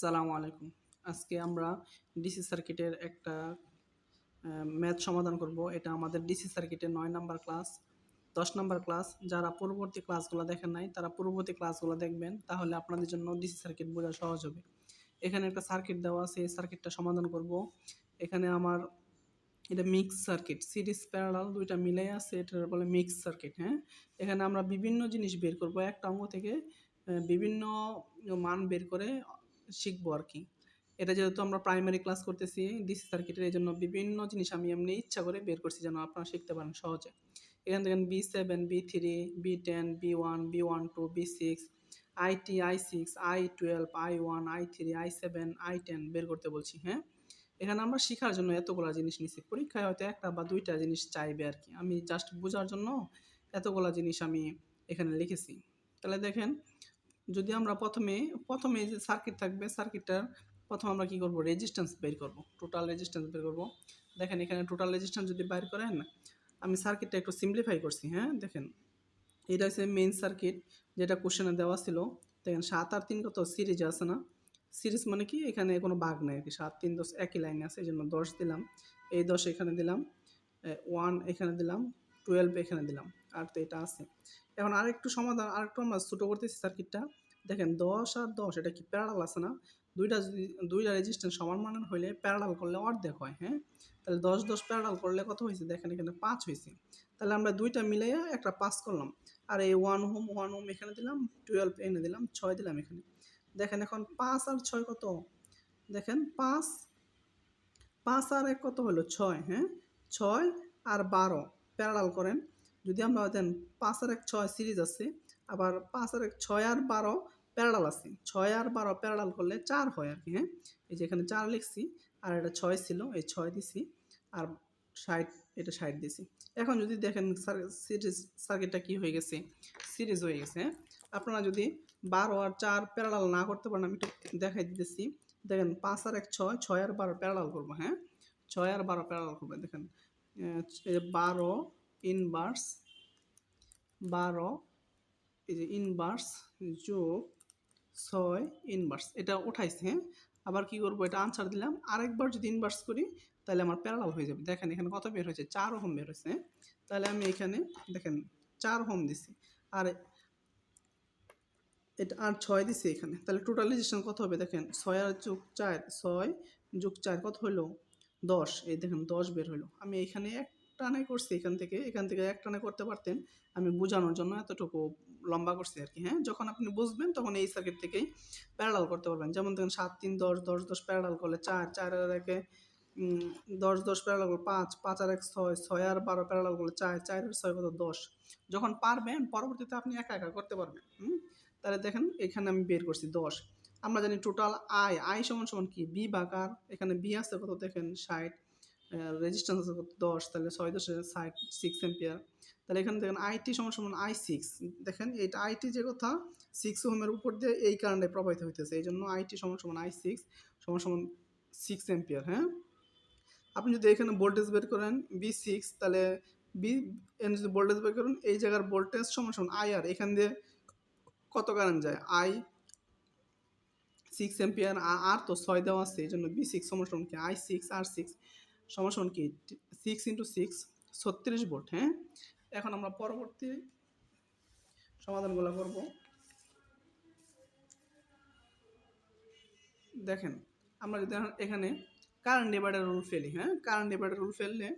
সালামু আলাইকুম। আজকে আমরা ডিসি সার্কিটের একটা ম্যাথ সমাধান করব। এটা আমাদের ডিসি সার্কিটের নয় নাম্বার ক্লাস, দশ নাম্বার ক্লাস। যারা পূর্ববর্তী ক্লাসগুলো দেখেন নাই, তারা পূর্ববর্তী ক্লাসগুলো দেখবেন, তাহলে আপনাদের জন্য ডিসি সার্কিট বোঝা সহজ হবে। এখানে একটা সার্কিট দেওয়া আছে, এই সার্কিটটা সমাধান করব। এখানে আমার, এটা মিক্স সার্কিট, সিরিজ প্যারালাল দুইটা মিলে আছে এটা বলে মিক্স সার্কিট হ্যাঁ? এখানে আমরা বিভিন্ন জিনিস বের করব। একটা অঙ্গ থেকে বিভিন্ন মান বের করে শিখব আর কি। এটা যেহেতু আমরা প্রাইমারি ক্লাস করতেছি ডিসি সার্কিটের এই জন্য বিভিন্ন জিনিস আমি এমনি ইচ্ছা করে বের করছি যেন আপনারা শিখতে পারেন সহজে। এখান থেকে B seven B three B ten B one B one two B six I T I six I twelve I one I three I seven I ten বের করতে বলছি হ্যাঁ? এখানে আমরা শেখার জন্য এতগুলো জিনিস নিচ্ছি পরীক্ষায় হয়তো একটা বা দুইটা জিনিস চাইবে আর কি। আমি জাস্ট বোঝার জন্য এতগুলো জিনিস আমি এখানে লিখেছি। তাহলে দেখেন যদি আমরা প্রথমে প্রথমে যে সার্কিট থাকবে সার্কিটটার প্রথম আমরা কি করব? রেজিস্ট্যান্স বের করব। টোটাল রেজিস্ট্যান্স বের করব। দেখেন এখানে টোটাল রেজিস্ট্যান্স যদি বের করেন, আমি সার্কিটটা একটু সিম্পলিফাই করছি হ্যাঁ? দেখেন, এটা হচ্ছে মেইন সার্কিট যেটা কোশ্চেনে দেওয়া ছিল। দেখেন, সাত আর তিন কত? সিরিজ আছে না? সিরিজ মানে কি? এখানে কোনো ভাগ নেই আর কি সাত, তিন, দশ, একই লাইনে আছে, এই জন্য দশ দিলাম। এই দশ এখানে দিলাম ওয়ান এখানে দিলাম টুয়েলভ এখানে দিলাম। আর তো এটা আছে। এখন আরেকটু সমাধান, আরেকটু আমরা ছোটো করতেছি সার্কিটটা দেখেন দশ আর দশ, এটা কি প্যারালাল আছে না? দুইটা যদি, দুইটা রেজিস্ট্যান্স সমান মানের হইলে প্যারালাল করলে অর্ধেক হয় হ্যাঁ? তাহলে দশ দশ প্যারালাল করলে কত হয়েছে দেখেন এখানে পাঁচ হয়েছে তাহলে আমরা দুইটা মিলাইয়া একটা পাস করলাম। আর এই ওয়ান হোম ওয়ান হোম এখানে দিলাম টুয়েলভ এনে দিলাম, ছয় দিলাম এখানে। দেখেন এখন পাঁচ আর ছয় কত? দেখেন পাঁচ পাঁচ আর এক কত হলো? ছয় হ্যাঁ? ছয় আর বারো প্যারালাল করেন। যদি আমরা দেন পাঁচ আর এক ছয় সিরিজ আছে, আবার পাঁচ আর এক ছয় আর বারো প্যারাডাল আছে। ছয় আর বারো প্যারাডাল করলে চার হয় আর কি হ্যাঁ? এই যে এখানে চার লিখছি, আর এটা ছয় ছিল, এই ছয় দিছি, আর ষাট, এটা ষাট দিছি। এখন যদি দেখেন সিরিজ সার্কিটটা কি হয়ে গেছে? সিরিজ হয়ে গেছে হ্যাঁ? আপনারা যদি বারো আর চার প্যারাডাল না করতে পারেন, আমি একটু দেখাই দিতেছি। দেখেন পাঁচ আর এক ছয় ছয় আর বারো প্যারাডাল করব হ্যাঁ? ছয় আর বারো প্যারালাল করবে, দেখেন। বারো ইনভার্স বারো, এই যে ইনভার্স যোগ ছয় ইনভার্স এটা উঠাইছে হ্যাঁ? আবার কি করব? এটা আনসার দিলাম। আরেকবার যদি ইনভার্স করি, তাহলে আমার প্যারালাল হয়ে যাবে। দেখেন, এখানে কত বের হয়েছে? চার হোম বের হয়েছে হ্যাঁ? তাহলে আমি এখানে, দেখেন, চার হোম দিছি। আর এটা, আর ছয় দিছি এখানে। তাহলে টোটাল রেজিস্ট্যান্স কত হবে? দেখেন, ছয় আর যোগ চার, ছয় যোগ চার কত হলো? দশ। এই দেখেন, দশ বের হলো। আমি এখানে এক টানে করছি এখান থেকে এখান থেকে এক টানে করতে পারতেন, আমি বোঝানোর জন্য এতটুকু লম্বা করছি আর কি হ্যাঁ? যখন আপনি বুঝবেন তখন এই সার্কিট থেকেই প্যারালাল করতে পারবেন। যেমন দেখেন সাত, তিন, দশ দশ দশ প্যারালাল করলে চার চার আর একে দশ দশ প্যারালাল করলে পাঁচ পাঁচ আর এক ছয় ছয় আর বারো প্যারালাল করলে চার চার আর ছয় কত? দশ। যখন পারবেন পরবর্তীতে আপনি একা একা করতে পারবেন, হুম? তাহলে দেখেন এখানে আমি বের করছি দশ। আমরা জানি টোটাল আয় আই সমান সমান কি? বি বাকার এখানে বি আছে কত? দেখেন ষাট। রেজিস্ট্যান্স দশ, তাহলে ছয় দশে ষাট সিক্স এম্পিয়ার তাহলে এখানে দেখেন আইটি সমান সমান আই সিক্স দেখেন এটা আইটি যে কথা সিক্স হোমের উপর দিয়ে এই কারণে প্রবাহিত হইতেছে এই জন্য আইটি সমান সমান আই সিক্স সমান সমান সিক্স এম্পিয়ার হ্যাঁ? আপনি যদি এখানে ভোল্টেজ বের করেন বি সিক্স তাহলে বি এন যদি ভোল্টেজ বের করেন, এই জায়গার ভোল্টেজ সমান সমান আই আর এখান দিয়ে কত কারেন্ট যায়? আই সিক্স এম্পিয়ার আর তো ছয় দেওয়া আছে এই জন্য বি সিক্স সমান সমান কি? আই সিক্স আর সিক্স সমান কি? সিক্স ইন্টু সিক্স ছত্রিশ ভোল্ট হ্যাঁ? এখন আমরা পরবর্তী সমাধানগুলো করব। দেখেন, আমরা যদি এখানে কারেন্ট ডিভাইডার রুল ফেলি হ্যাঁ? কারেন্ট ডিভাইডার রুল ফেললে